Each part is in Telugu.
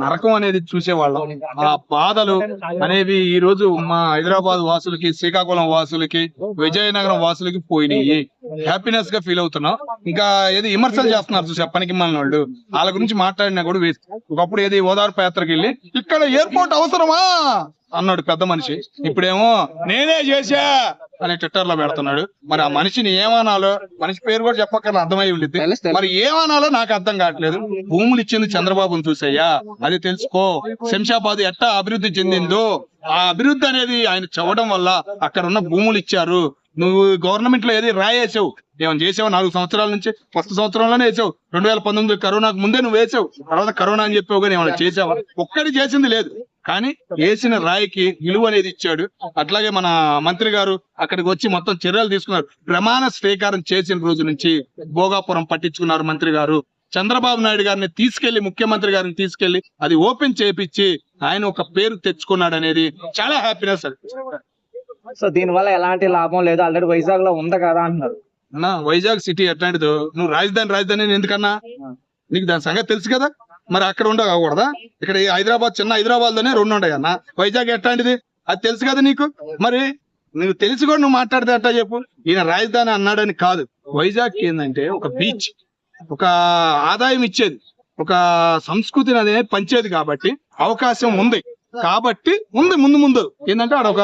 నరకం అనేది చూసేవాళ్ళం. ఆ బాధలు అనేవి ఈ రోజు మా హైదరాబాద్ వాసులకి శ్రీకాకుళం వాసులకి విజయనగరం వాసులకి పోయినాయి. హ్యాపీనెస్గా ఫీల్ అవుతున్నాం. ఇంకా ఏది విమర్శలు చేస్తున్నారు చూసా పనికి మన వాళ్ళు. వాళ్ళ గురించి మాట్లాడినా కూడా వేస్ట్. ఒకప్పుడు ఏది ఓదార్పు యాత్రకి వెళ్ళి ఇక్కడ ఎయిర్పోర్ట్ అవసరమా? అన్నాడు పెద్ద మనిషి. ఇప్పుడేమో నేనే చేశా. అని ట్విట్టర్లో పెడుతున్నాడు. మరి ఆ మనిషిని ఏమనాలో మనిషి పేరు కూడా చెప్పక్కర్లేదు అర్థమై ఉండిద్ది. మరి ఏమనాలో నాకు అర్థం కావట్లేదు. భూములు ఇచ్చింది చంద్రబాబును చూసయ్యా అది తెలుసుకో. శంషాబాద్ ఎట్టా అభివృద్ధి చెందిందో? ఆ అభివృద్ధి అనేది ఆయన చదవడం వల్ల అక్కడ ఉన్న భూములు ఇచ్చారు. నువ్వు గవర్నమెంట్లో ఏది రాయేసావు? ఏమైనా చేసావు? నాలుగు సంవత్సరాల నుంచి? ఫస్ట్ సంవత్సరంలోనే వేసావు. రెండు వేల పంతొమ్మిది కరోనాకు ముందే నువ్వు వేసావు. తర్వాత కరోనా అని చెప్పావు కానీ ఏమైనా చేసావా? ఒక్కటి చేసింది లేదు. కానీ వేసిన రాయికి విలువ అనేది ఇచ్చాడు. అట్లాగే మన మంత్రి గారు అక్కడికి వచ్చి మొత్తం చర్యలు తీసుకున్నారు. ప్రమాణ స్వీకారం చేసిన రోజు నుంచి భోగాపురం పట్టించుకున్నారు మంత్రి గారు. చంద్రబాబు నాయుడు గారిని తీసుకెళ్ళి ముఖ్యమంత్రి గారిని తీసుకెళ్ళి అది ఓపెన్ చేపించి ఆయన ఒక పేరు తెచ్చుకున్నాడు అనేది చాలా హ్యాపీనెస్ అది. సో దీని వల్ల ఎలాంటి లాభం లేదు. ఆల్రెడీ వైజాగ్లో ఉంది కదా అంటున్నారు అన్నా వైజాగ్ సిటీ ఎట్లాంటిదో నువ్వు రాజధాని రాజధాని ఎందుకన్నా? నీకు దాని సంగతి తెలుసు కదా? మరి అక్కడ ఉండకూడదా? ఇక్కడ హైదరాబాద్ చిన్న హైదరాబాద్లోనే రెండు ఉన్నాయి అన్న వైజాగ్ ఎట్లాంటిది? అది తెలుసు కదా నీకు? మరి నువ్వు తెలిసి కూడా నువ్వు మాట్లాడితే అట్టా చెప్పు? ఈయన రాజధాని అన్నాడని కాదు. వైజాగ్ ఏంటంటే ఒక బీచ్ ఒక ఆదాయం ఇచ్చేది. ఒక సంస్కృతిని అనేది పంచేది కాబట్టి అవకాశం ఉంది. కాబట్టి ఉంది ముందు ముందు. ఏంటంటే ఆడ ఒక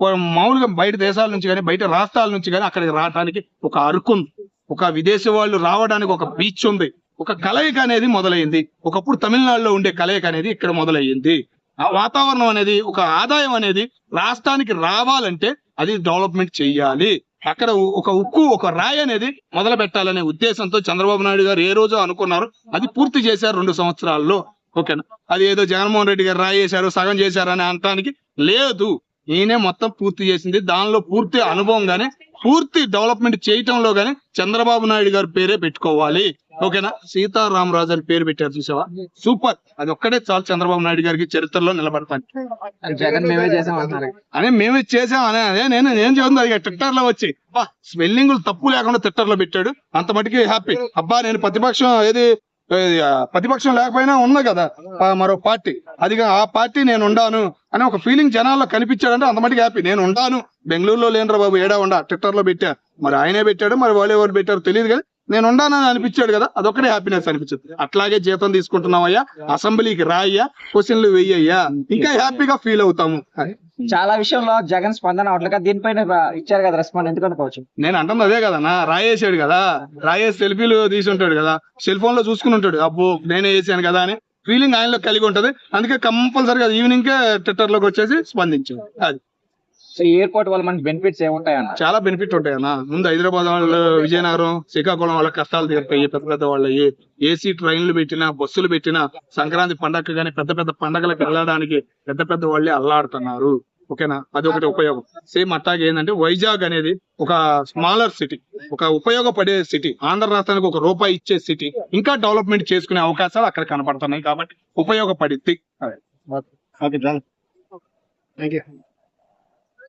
ఒక మామూలుగా బయట దేశాల నుంచి కానీ బయట రాష్ట్రాల నుంచి కానీ అక్కడికి రావడానికి ఒక అరుకు ఉంది. ఒక విదేశీ వాళ్ళు రావడానికి ఒక బీచ్ ఉంది. ఒక కలయిక అనేది మొదలైంది. ఒకప్పుడు తమిళనాడులో ఉండే కలయిక అనేది ఇక్కడ మొదలయ్యింది. ఆ వాతావరణం అనేది ఒక ఆదాయం అనేది రాష్ట్రానికి రావాలంటే అది డెవలప్మెంట్ చెయ్యాలి. అక్కడ ఒక ఉక్కు ఒక రాయి అనేది మొదలు పెట్టాలనే ఉద్దేశంతో చంద్రబాబు నాయుడు గారు ఏ రోజు అనుకున్నారు అది పూర్తి చేశారు రెండు సంవత్సరాల్లో. ఓకేనా? అది ఏదో జగన్మోహన్ రెడ్డి గారు రాయి చేశారు సగం చేశారు అని అనటానికి లేదు. ఈయనే మొత్తం పూర్తి చేసింది. దానిలో పూర్తి అనుభవంగానే పూర్తి డెవలప్మెంట్ చేయటంలో గానే చంద్రబాబు నాయుడు గారు పేరే పెట్టుకోవాలి. ఓకేనా? సీతారామరాజు అని పేరు పెట్టారు చూసావా? సూపర్. అది ఒక్కడే చాలు చంద్రబాబు నాయుడు గారికి చరిత్రలో నిలబడతాను. జగన్ మేమే చేసాం అని మేము చేసాం అనే అదే నేను నేను చదువుతుంది అది ట్విట్టర్లో వచ్చి స్పెల్లింగ్ తప్పు లేకుండా ట్విట్టర్లో పెట్టాడు. అంత మటుకి హ్యాపీ. అబ్బా నేను ప్రతిపక్షం ఏది ప్రతిపక్షం లేకపోయినా ఉంది కదా మరో పార్టీ. అది ఆ పార్టీ నేను ఉండాను అని ఒక ఫీలింగ్ జనాల్లో కనిపించాడంటే అంత మటుకు హ్యాపీ. నేను ఉండాను. బెంగళూరులో లేనురా బాబు ఏడా ఉండా? ట్విట్టర్లో పెట్టా. మరి ఆయనే పెట్టాడు మరి వాళ్ళు ఎవరు పెట్టారు తెలియదు కానీ నేను ఉండానని అనిపించాడు కదా అదొక్కటే హ్యాపీనెస్ అనిపించింది. అట్లాగే జీతం తీసుకుంటున్నావయ్యా అసెంబ్లీకి రాయ్యా క్వశ్చన్లు వెయ్యయ్యా ఇంకా హ్యాపీగా ఫీల్ అవుతాము. చాలా విషయంలో జగన్ స్పందన దీనిపైన ఇచ్చారు కదా రెస్పాండ్ ఎందుకు అనుకోవచ్చు నేను అంటుంది అదే కదన్నా రాయేసాడు కదా రాయేసి సెల్ఫీలు తీసి ఉంటాడు కదా సెల్ ఫోన్లో చూసుకుని ఉంటాడు. అబ్బో నేనే వేసాను కదా అని ఫీలింగ్ ఆయనలో కలిగి ఉంటది. అందుకే కంపల్సరీగా ఈవినింగ్ కే ట్విట్టర్లోకి వచ్చేసి స్పందించాడు. అది. సో ఎయిర్పోర్ట్ వల్ల మనకి బెనిఫిట్స్ ఏముంటాయి అన్న? చాలా బెనిఫిట్ ఉంటాయి అన్న. ముందు హైదరాబాద్ వాళ్ళు విజయనగరం శ్రీకాకుళం వాళ్ళ కష్టాలు తీరుతాయి. పెద్ద పెద్ద వాళ్ళ ఏసీ ట్రైన్లు పెట్టినా బస్సులు పెట్టినా సంక్రాంతి పండగ కానీ పెద్ద పెద్ద పండగలకు వెళ్ళడానికి పెద్ద పెద్ద వాళ్ళే అల్లాడుతున్నారు. ఓకేనా? అది ఒకటి ఉపయోగం. సేమ్ అట్లాగే ఏంటంటే వైజాగ్ అనేది ఒక స్మాలర్ సిటీ ఒక ఉపయోగపడే సిటీ ఆంధ్ర రాష్ట్రానికి ఒక రూపాయి ఇచ్చే సిటీ ఇంకా డెవలప్మెంట్ చేసుకునే అవకాశాలు అక్కడ కనపడుతున్నాయి కాబట్టి ఉపయోగపడిద్ది. ఓకే. Thank you